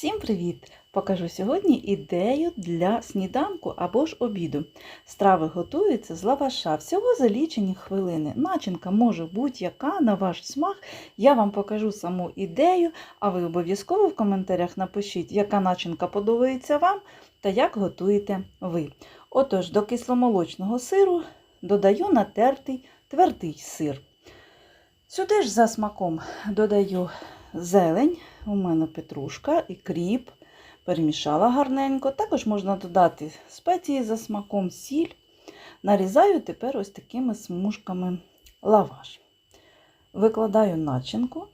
Всім привіт! Покажу сьогодні ідею для сніданку або ж обіду. Страви готуються з лаваша, всього за лічені хвилини. Начинка може будь-яка на ваш смак. Я вам покажу саму ідею, а ви обов'язково в коментарях напишіть, яка начинка подобається вам та як готуєте ви. Отож, до кисломолочного сиру додаю натертий твердий сир. Сюди ж за смаком додаю зелень, у мене петрушка і кріп. Перемішала гарненько. Також можна додати спеції за смаком, сіль. Нарізаю тепер ось такими смужками лаваш. Викладаю начинку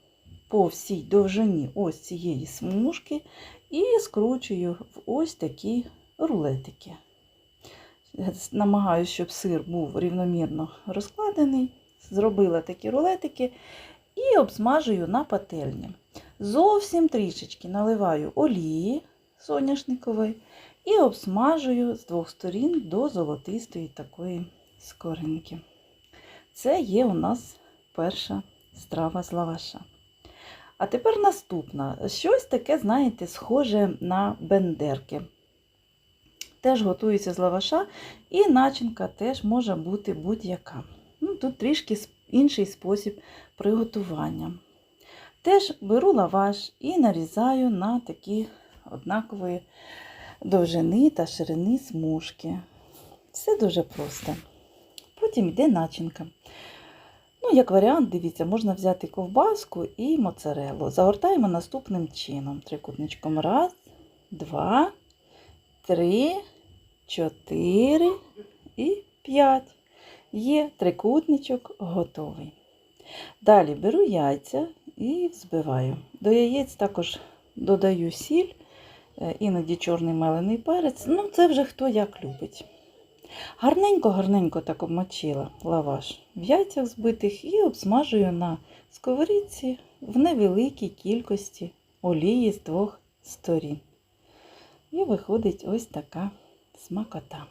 по всій довжині ось цієї смужки і скручую в ось такі рулетики. Намагаюся, щоб сир був рівномірно розкладений. Зробила такі рулетики і обсмажую на пательні. Зовсім трішечки наливаю олії соняшникової і обсмажую з двох сторін до золотистої такої скоринки. Це є у нас перша страва з лаваша. А тепер наступна. Щось таке, знаєте, схоже на бендерки. Теж готується з лаваша, і начинка теж може бути будь-яка. Ну, Тут трішки інший спосіб приготування. Теж беру лаваш і нарізаю на такі однакової довжини та ширини смужки. Все дуже просто. Потім йде начинка. Ну, як варіант, дивіться, можна взяти ковбаску і моцарелу. Загортаємо наступним чином. Трикутничком. Раз, два, три, чотири і п'ять. Є трикутничок готовий. Далі беру яйця і взбиваю. До яєць також додаю сіль, іноді чорний мелений перець. Ну, це вже хто як любить. Гарненько-гарненько так обмочила лаваш в яйцях збитих і обсмажую на сковорідці в невеликій кількості олії з двох сторін. І виходить ось така смакота.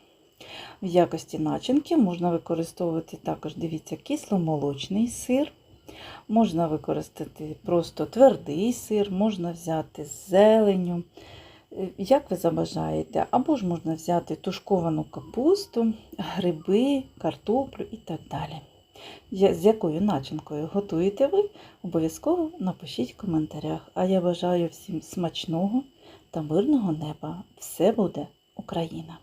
В якості начинки можна використовувати також, дивіться, кисломолочний сир. Можна використати просто твердий сир, можна взяти зеленю, як ви забажаєте, або ж можна взяти тушковану капусту, гриби, картоплю і так далі. З якою начинкою готуєте ви, обов'язково напишіть в коментарях. А я бажаю всім смачного та мирного неба. Все буде Україна!